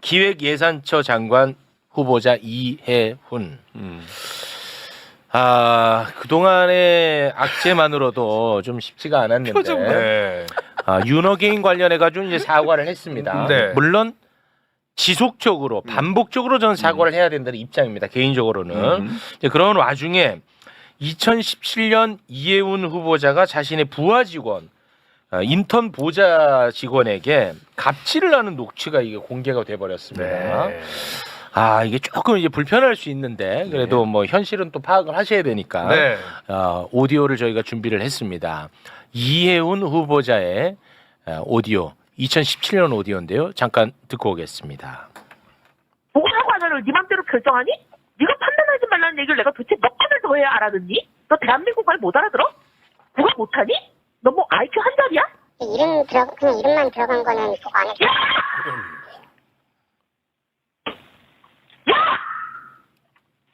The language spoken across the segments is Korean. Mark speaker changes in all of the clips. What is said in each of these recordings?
Speaker 1: 기획예산처 장관 후보자 이해훈.
Speaker 2: 음.
Speaker 1: 아 그동안의 악재만으로도 좀 쉽지가 않았는데.
Speaker 2: 네.
Speaker 1: 아, 윤어게인 관련해 가지고 이제 사과를 했습니다.
Speaker 2: 네.
Speaker 1: 물론 지속적으로 반복적으로 저는 사과를 해야 된다는 입장입니다. 개인적으로는
Speaker 2: 음.
Speaker 1: 이제 그런 와중에 2017년 이해훈 후보자가 자신의 부하 직원 아, 인턴 보좌 직원에게 갑질을 하는 녹취가 이게 공개가 돼 버렸습니다.
Speaker 2: 네.
Speaker 1: 아 이게 조금 이제 불편할 수 있는데 그래도 뭐 현실은 또 파악을 하셔야 되니까
Speaker 2: 네.
Speaker 1: 어, 오디오를 저희가 준비를 했습니다. 이해훈 후보자의 어, 오디오 2017년 오디오인데요. 잠깐 듣고 오겠습니다.
Speaker 3: 보고서관을 네 맘대로 결정하니? 네가 판단하지 말라는 얘기를 내가 도대체 몇 번을 더 해야 알아듣니? 너 대한민국 말 못 알아들어? 그걸 못하니? 너 뭐 IQ 한 자리야?
Speaker 4: 이름 들어 그냥 이름만 들어간 거는 그거 안 했어.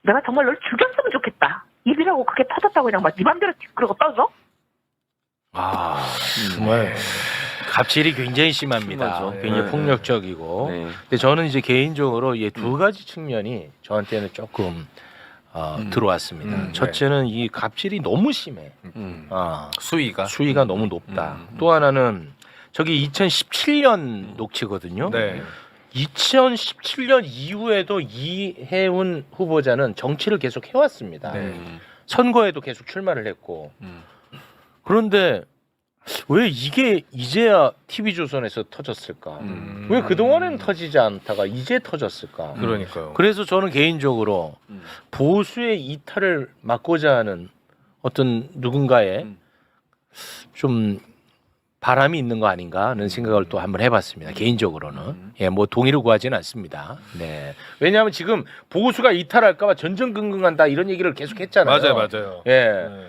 Speaker 3: 내가 정말 널 죽였으면 좋겠다. 입이라고 그게 터졌다고 그냥 막네 맘대로 그러고 떠져?
Speaker 1: 아 정말 갑질이 굉장히 심합니다.
Speaker 2: 심하죠.
Speaker 1: 굉장히
Speaker 2: 네.
Speaker 1: 폭력적이고.
Speaker 2: 네.
Speaker 1: 근데 저는 이제 개인적으로 이두 가지 측면이 저한테는 조금 어,
Speaker 2: 음.
Speaker 1: 들어왔습니다.
Speaker 2: 음,
Speaker 1: 첫째는 이 갑질이 너무 심해.
Speaker 2: 음.
Speaker 1: 아,
Speaker 2: 수위가
Speaker 1: 수위가 너무 높다.
Speaker 2: 음.
Speaker 1: 또 하나는 저기 2017년 녹취거든요.
Speaker 2: 네.
Speaker 1: 2017년 이후에도 이해훈 후보자는 정치를 계속 해왔습니다.
Speaker 2: 네.
Speaker 1: 선거에도 계속 출마를 했고
Speaker 2: 음.
Speaker 1: 그런데 왜 이게 이제야 TV조선에서 터졌을까?
Speaker 2: 음.
Speaker 1: 왜 그동안에는 터지지 않다가 이제 터졌을까?
Speaker 2: 그러니까요.
Speaker 1: 그래서 저는 개인적으로
Speaker 2: 음.
Speaker 1: 보수의 이탈을 막고자 하는 어떤 누군가의
Speaker 2: 음.
Speaker 1: 좀 바람이 있는 거 아닌가 하는 생각을 또 한번 해봤습니다. 개인적으로는
Speaker 2: 음.
Speaker 1: 예, 뭐 동의를 구하지는 않습니다. 네, 왜냐하면 지금 보수가 이탈할까봐 전전긍긍한다 이런 얘기를 계속 했잖아요.
Speaker 2: 맞아요, 맞아요.
Speaker 1: 예,
Speaker 2: 네.